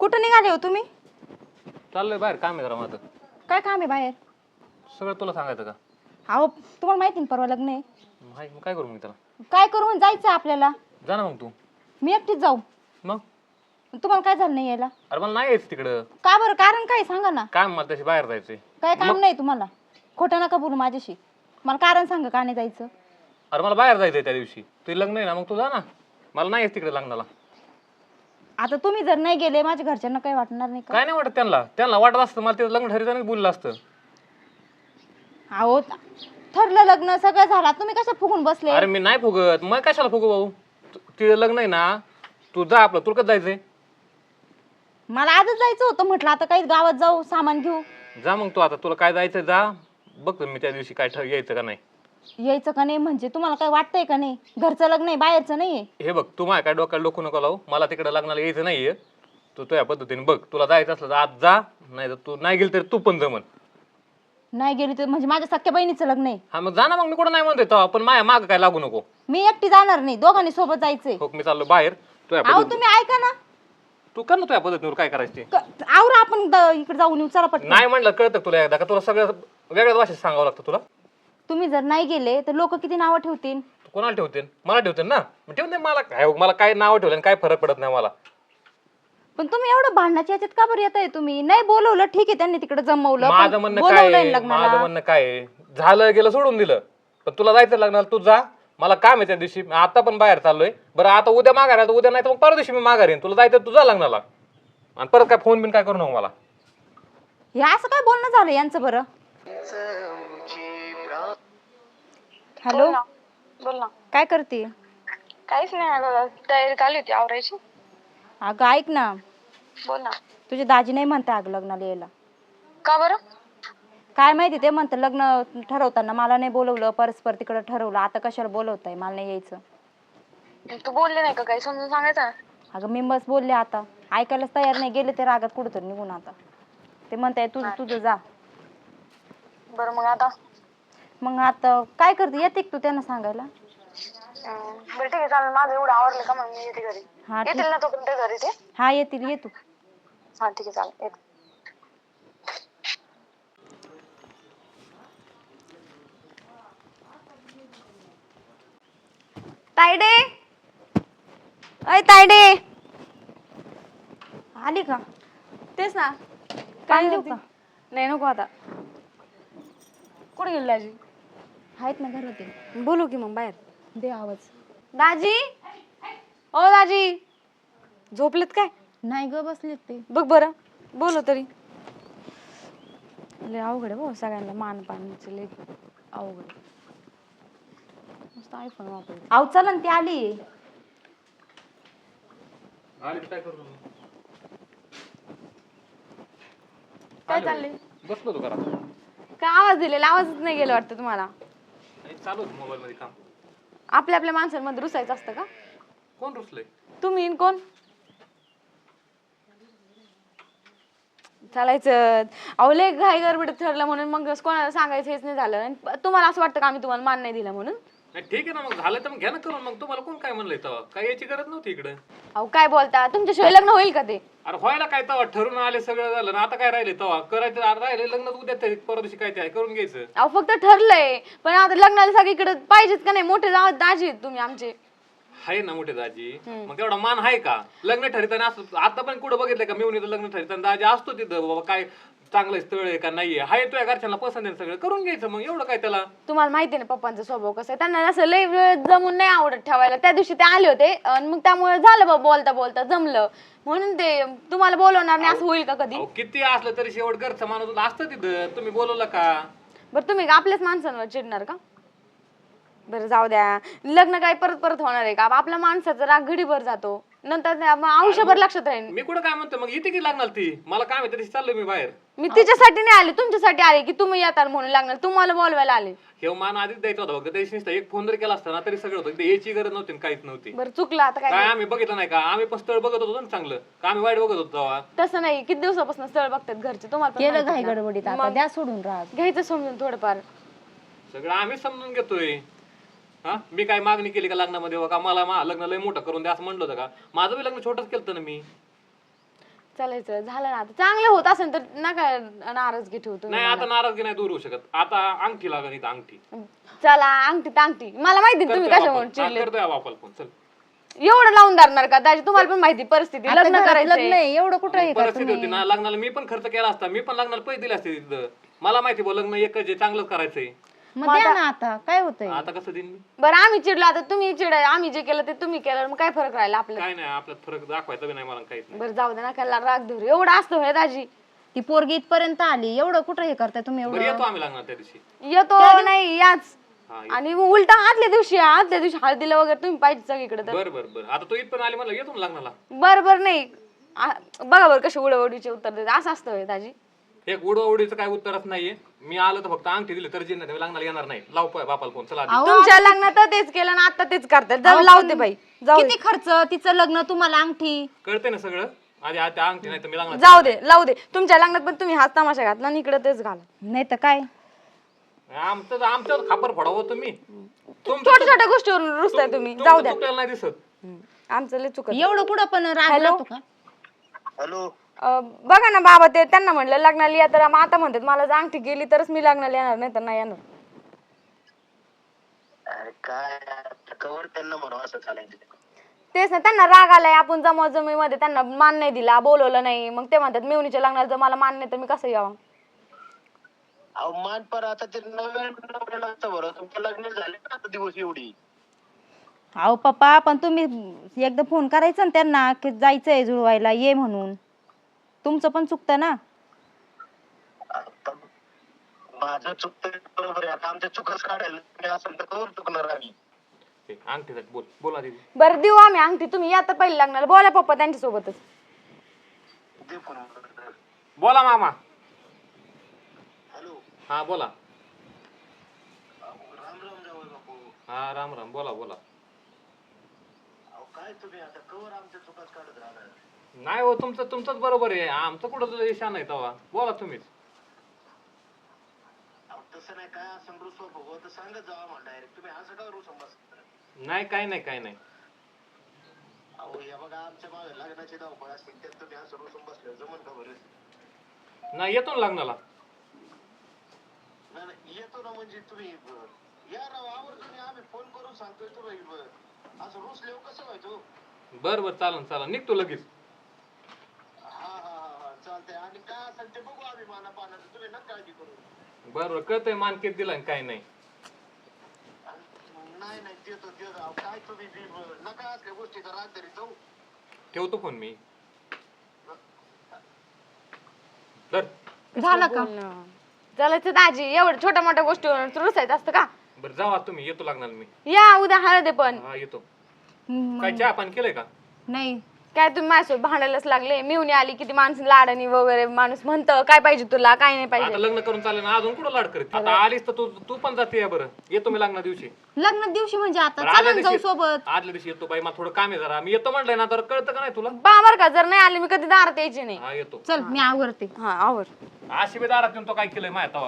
कुठं निघाले हो तुम्ही? चाललोय बाहेर काम आहे जरा माझं. काय काम आहे बाहेर? सगळं तुला सांगायचं का? अहो तुम्हाला माहिती ना परवा लग्न आहे. माहिती मग काय करू मी त्याला? काय करू म्हणून जायचं आपल्याला? जा ना मग तू. मी एकटीच जाऊ. मग? तुम्हाला काय झालं नाही यायला? अरे मला नाही यायचं तिकडं. का बरं? कारण काय सांगा ना. काय मला तशी बाहेर जायचंय. काय काम नाही तुम्हाला? खोटं नका बोलू माझ्याशी. मला कारण सांगा का नाही जायचं? अरे मला बाहेर जायचंय त्या दिवशी. तुझं लग्न आहे ना मग तू जा ना. मला नाही यायचं तिकडे लग्नाला. आता तुम्ही जर नाही गेले माझ्या घरच्यांना काही वाटणार नाही का? काय नाही वाटत त्यांना. त्यांना वाटत असतं मला तिथं लग्न ठरतानाच बोललं असतं. अहो ठरलं लग्न सगळं झालं. तुम्ही कसं फुगून बसले? अरे मी नाही फुगत. मग कशाला फुगू भाऊ? तु- तिथं लग्न आहे ना तू जा आपलं. तुला कसं जायचंय? मला आजच जायचं होतं म्हटलं. आता काही गावात जाऊ सामान घेऊ. जा मग तू आता. तुला काय जायचं जा. बघतो मी त्या दिवशी काय ठर यायचं का नाही. यायचं का नाही म्हणजे? तुम्हाला काय वाटतंय का नाही? घरचं लग्न आहे बाहेरचं नाहीये. हे बघ तू माझ्या काय डोक्याला डोकू नको लावू. मला तिकडे लग्नाला यायचं नाहीये. तू तुझ्या पद्धतीने बघ. तुला जायचं असलं तर आज जा नाही तर तू नाही गेली तर तू पण जमन नाही गेली तर म्हणजे माझ्या सख्या बहिणीचं लग्न आहे. हा मग जा ना मग. मी कुठं नाही म्हणतोय तेव्हा. पण माझ्या माग काय लागू नको. मी एकटी जाणार नाही. दोघांनी सोबत जायचंय. हो मी चाललो बाहेर. तुझ्या अहो तुम्ही ऐका ना. तू कर ना तुझ्या पद्धतीवर काय करायचं. क- आवरा आपण द- इकडे जाऊन येऊ. चला पटकन. नाही म्हणलं कळतं तुला एकदा? का तुला सगळं वेगळ्याच भाषेत सांगावं लागतं तुला? तुम्ही जर नाही गेले तर लोक किती नावं ठेवतील? तू कोणाला ठेवते मला ठेवते ना. मग ठेवून दे मला. काय मला काय नाव ठेवलं आणि काय फरक पडत नाही मला. पण तुम्ही एवढं भांडणाच्या याच्यात का बरं येताय तुम्ही? नाही बोलवलं ठीक आहे त्यांनी तिकडे जमवलं माझं म्हणणं काय आहे, माझं म्हणणं काय आहे, झालं गेलं सोडून दिलं. पण तुला जायचं लग्नाला तू जा. मला काम आहे त्या दिवशी. मी आता पण बाहेर चाललोय. बरं आता उद्या माघार आहे तर उद्या नाही तर मग परवा दिवशी मी माघार येईन. तुला जायचं तुझा लग्नाला. आणि परत काय फोन बिन काय करू नको मला. हे असं काय बोलणं झालं यांचं बरं? हॅलो? बोल ना. काय करते? काहीच नाही अगं तयारी चालू होती आवरायची. अगं ऐक ना. बोल ना. तुझे दाजी नाही म्हणते अगं लग्नाला यायला. का बरं? काय माहिती ते म्हणतं लग्न ठरवताना मला नाही बोलवलं परस्पर तिकडं ठरवलं. आता कशाला बोलवताय? मला नाही यायचं. तू बोलले नाही का काही? समजून सांगायचं ना. अगं मी बस बोलले आता. ऐकायलाच तयार नाही. गेले ते रागात कुठं निघून आता. ते म्हणताय तुझं तुझं जा. बरं मग आता? मग आता काय करते? येते का तू त्यांना सांगायला? बरं ठीक आहे चालेल. माझं एवढं आवडलं का मग मी येते घरी. हा ठीक. येतील ना तो तुमच्या घरी ते हा येतील. ये तू. हा ठीक आहे चालेल. येते. तायडे! अय तायडे! आली का? तेच ना. काय देऊ का नाही नको आता. कुठे गेली दाजी आहेत ना घरात बोलू की मग बाहेर. दे आवाज. दाजी? ओ दाजी. झोपलेत काय? नाही ग बसले ते. बघ बरं. बोलो तरी. लय अवघड आहे भाऊ सगळ्यांना मान पाण्याचं लय अवघड आहे. मस्त आयफोन वापरते. आव चला ना ती आली. काय करू? काय चाललंय? बसलो तू करा काय आवाज दिलेला? आवाजच नाही गेला वाटतं तुम्हाला. चालू मोबाईल मध्ये काम. आपल्या आपल्या माणसांमध्ये रुसायचं असतं का? कोण रुसलंय? तुम्ही आणि कोण? चालायचं. अहो लय घाई गडबडीत ठरलं म्हणून मग कोणाला सांगायचं हेच नाही झालं. आणि तुम्हाला असं वाटतं का आम्ही तुम्हाला मान नाही दिला म्हणून? नाही ठीक आहे ना मग झालं तर मग घ्या ना करून. मग तुम्हाला कोण काय म्हणलंय तेव्हा? काय याची गरज नव्हती इकडे? अहो काय बोलता? तुमच्याशिवाय लग्न होईल का ते? अरे व्हायला काय तेव्हा? ठरून आले सगळं झालं. ना आता काय राहिले तेव्हा? करायचं अरे राहिले लग्न उद्या तरी परवा दिवशी काय ते आहे? करून घ्यायचं. अहो फक्त ठरलंय. पण आता लग्नाला सगळीकडे पाहिजेत का नाही? मोठे जाव दाजी आहेत तुम्ही आमचे. आहे ना मोठे दाजी? मग तेवढा मान आहे का? लग्न ठरताना असं आता पण कुठं बघितलंय का मिळून लग्न ठरताना दाजी असतो तिथं बाबा काय चांगलं स्थळ आहे का नाहीये? हाय तुझ्या घरच्यांना पसंत आहे सगळं करून घ्यायचं मग एवढं काय त्याला? तुम्हाला माहिती आहे ना पप्पांचा स्वभाव कसा आहे? त्यांना असं लय वेळ जमून नाही आवडत ठेवायला. त्या दिवशी ते आले होते आणि मग त्यामुळे झालं बा बोलता बोलता जमलं. म्हणून ते तुम्हाला बोलवणार नाही असं होईल का कधी? अहो, किती असलं तरी शेवट घरचं माणूस असतं तिथं. तुम्ही बोलवलं का? बरं तुम्ही आपल्याच माणसांवर चिडणार का? बरं जाऊ द्या. लग्न काय परत परत होणार आहे का? आपल्या माणसाचा राग घडीभर जातो. नंतर आपण आयुष्यभर लक्षात राहील मी कुठं काय म्हणतो? मग इथे की लागणार ती? मला काय माहिती तशी चाललोय मी बाहेर. मी तिच्यासाठी नाही आले तुमच्यासाठी आले की तुम्ही येताल म्हणून लागणार तुम्हाला बोलवायला आले. हे मान आधीच द्यायचा होता फक्त. त्याची नुसतं एक फोन जरी केला असता ना तरी सगळं होतं. इथे यायची गरज नव्हती आणि काहीच नव्हती. बरं चुकलं आता काय काय आम्ही बघितलं नाही का? आम्ही पण स्थळ बघत होतो ना चांगलं. का आम्ही वाईट बघत होतो तेव्हा? तसं नाही. किती दिवसापासून स्थळ बघतात घरचे? तुम्हाला पण केलं माहितीच घाई ना. गडबडीत आता. द्या सोडून राग. घ्यायचं समजून थोडंफार. सगळं आम्ही समजून घेतोय. हा? मी काय मागणी केली का लग्नामध्ये का मला मा- लग्न लय मोठं करून द्या असं म्हणलं होतं का? माझं बी लग्न छोटंच केलं ना मी. चालायचं झालं ना आता. चांगलं होत असेल तर नका नाराजगी ठेवतो नाही आता नाराजगी नाही दूर होऊ शकत. आता अंगठी लागत इथं अंगठी. चला अंगठी तर अंगठी. मला माहिती तुम्ही करतोय कशामुळे बापाला. हा, चिडले करतोय फोन. चल. एवढं लावून धरणार का त्याची तुम्हाला पण माहिती परिस्थिती लग्न करायचं लग्न आहे एवढं कुठं आहे का परिस्थिती होती ना लग्नाला मी पण खर्च केला असता. मी पण लग्नाला पैसे दिले असते तिथं. मला माहिती बो लग्न एकच आहे चांगलंच करायचंय. मग द्या ना आता काय होतंय? आता कसं देईन मी? बरं आम्ही चिडलो आता तुम्ही चिड आम्ही जे केलं ते तुम्ही केलं मग काय फरक राहिला आपल्याला काय नाही आपल्यात फरक दाखवायचा बी नाही मला काहीच नाही. बरं जाऊ दे ना त्याला राग धरू. एवढं असतं होय दाजी? ती पोरगी इथपर्यंत आली एवढं कुठं हे करताय तुम्ही बरं एवढं येतो आम्ही लग्नाला त्या दिवशी. येतो नाही याच. हा आणि मग उलटा आदल्या दिवशी आदल्या दिवशी हळदीला वगैरे तुम्ही पाहिजे सगळीकडे तर. बर बर बर. आता तो इथपर्यंत आली मला येतो ना लग्नाला बरं बरं नाही. आ- बघा बरं कशी उडवडीचे उत्तर देते असं असतं होय दाजी. एक उडवाउडीचं काय उत्तरच नाहीये. मी आलो तर फक्त अंगठी दिली तर जिन्नत मी लग्नाला येणार नाही. लाव पाय बापाला फोन चला आधी. अहो, तुमच्या लग्नात तेच केलं ना आता तेच करतात. जाऊ लावते बाई. जाऊ दे. किती खर्च? तिचं लग्न तुम्हाला अंगठी? कळते ना सगळं? आधी आता अंगठी नाही तर मी लग्नाला जाऊ दे लावू दे. तुमच्या लग्नात पण तुम्ही हाच तमाशा घातला आणि इकडे तेच घाला. नाही तर काय? आमचं आमच्यावर खापर फोडावं तुम्ही. तुमचं छोट्या छोट्या गोष्टीवरून रुसताय तुम्ही. जाऊ द्या. चुकलेलं नाही दिसत. हम्म. आमचं लय चुकत. एवढं कुठं पण राग का? हॅलो अं, बघा ना बाबा ते त्यांना म्हणलं लग्नाला या तर मग आता म्हणतात मला जर अंगठी गेली तरच मी लग्नाला येणार नाही तर नाही येणार. अरे काय कवर त्यांना म्हणून असं चालायचं. तेच ना त्यांना राग आलाय आपण जमा जमीमध्ये त्यांना मान नाही दिला बोलवलं नाही. मग ते म्हणतात मेवणीच्या लग्नाला जर मला मान नाही तर मी कसं यावं? अहो मान पर आता ते नवीन नवऱ्याला असतं बरं. तुमचं लग्न झाले ना आता दिवस एवढी. अहो पप्पा पण तुम्ही एकदा फोन करायचा ना त्यांना की जायचंय जुळवायला ये म्हणून. तुमचं पण चुकतं ना? आता माझं चुकतं बरोबर आहे. आता आमच्या चुकच काढायला तुम्ही असेल तर कवर चुकणार आम्ही? ते अंगठीसाठी बोल. बोला दिदी बरं देऊ आम्ही अंगठी. तुम्ही या तर पहिले लग्नाला. बोला पप्पा त्यांच्यासोबतच. दे फोन बोला मामा. हॅलो. हा बोला. राम राम बापू. हा राम राम. बोला बोला. अहो काय तुम्ही आता कवर आमच्या चुकच काढत राहणार? नाही हो तुमचं तुमचंच बरोबर आहे. आमचं कुठं तुझं ईशा नाही तवा बोला तुम्हीच. अहो तसं नाही काय असं रुसवा तर सांगत जावा डायरेक्ट तुम्ही असं का नाही काय नाही काय नाही. अहो या बघा आमच्या मागे लग्नाची धावपळ असते त्यात तुम्ही असं रुसून बसले जमन का बरं? नाही येतो ना लग्नाला. नाही, नाही, येतो ना म्हणजे तुम्ही अं, या राव आवर्जून या, आम्ही फोन करून सांगतोय तुम्ही अं, असं रुसले कसं व्हायचो बर बर चालन चालन. निघतो लगेच. हा हा हा हा चालतंय. आणि काय असेल ते बघू आम्ही माना पाण्याचं तुम्ही ना काळजी करू. बर बर कळतंय मानकेत काय नाही. आणि नाही नाही देतो देतो. अहो, काय तुम्ही बी, अं, नका असल्या गोष्टीचा राग तरी जाऊ. ठेवतो फोन मी. तर झालं का? चालायचं दाजी एवढं छोट्या मोठ्या गोष्टीवर रुसायचं असतं का? बरं जावा तुम्ही. येतो लागणार मी. या उद्या हळद आहे पण. हा येतो. हम्म, काय चहा पाणी केलंय का? नाही. काय तुम्ही माझ्यासोबत भांडायलाच लागले? मिवणी आली किती माणूस लाडणी वगैरे माणूस म्हणतं काय पाहिजे तुला? काय नाही पाहिजे? आता लग्न करून चालेल ना अजून कुठं लाड करत? आता आलीस तर तू तू पण जाते बरं. येतो मी लग्ना दिवशी. लग्न दिवशी म्हणजे आता? बरं, आदल्या चला जाऊ सोबत. आदल्या दिवशी येतो बाई मला थोडं काम आहे जरा. मी येतो म्हणलंय ना तर कळतं का नाही तुला? पहा बरं का जर नाही आले मी कधी दारात यायची नाही. हा येतो. चल मी आवरते हा आवर. अशी बी दारात येऊन तो काय केलंय माहिती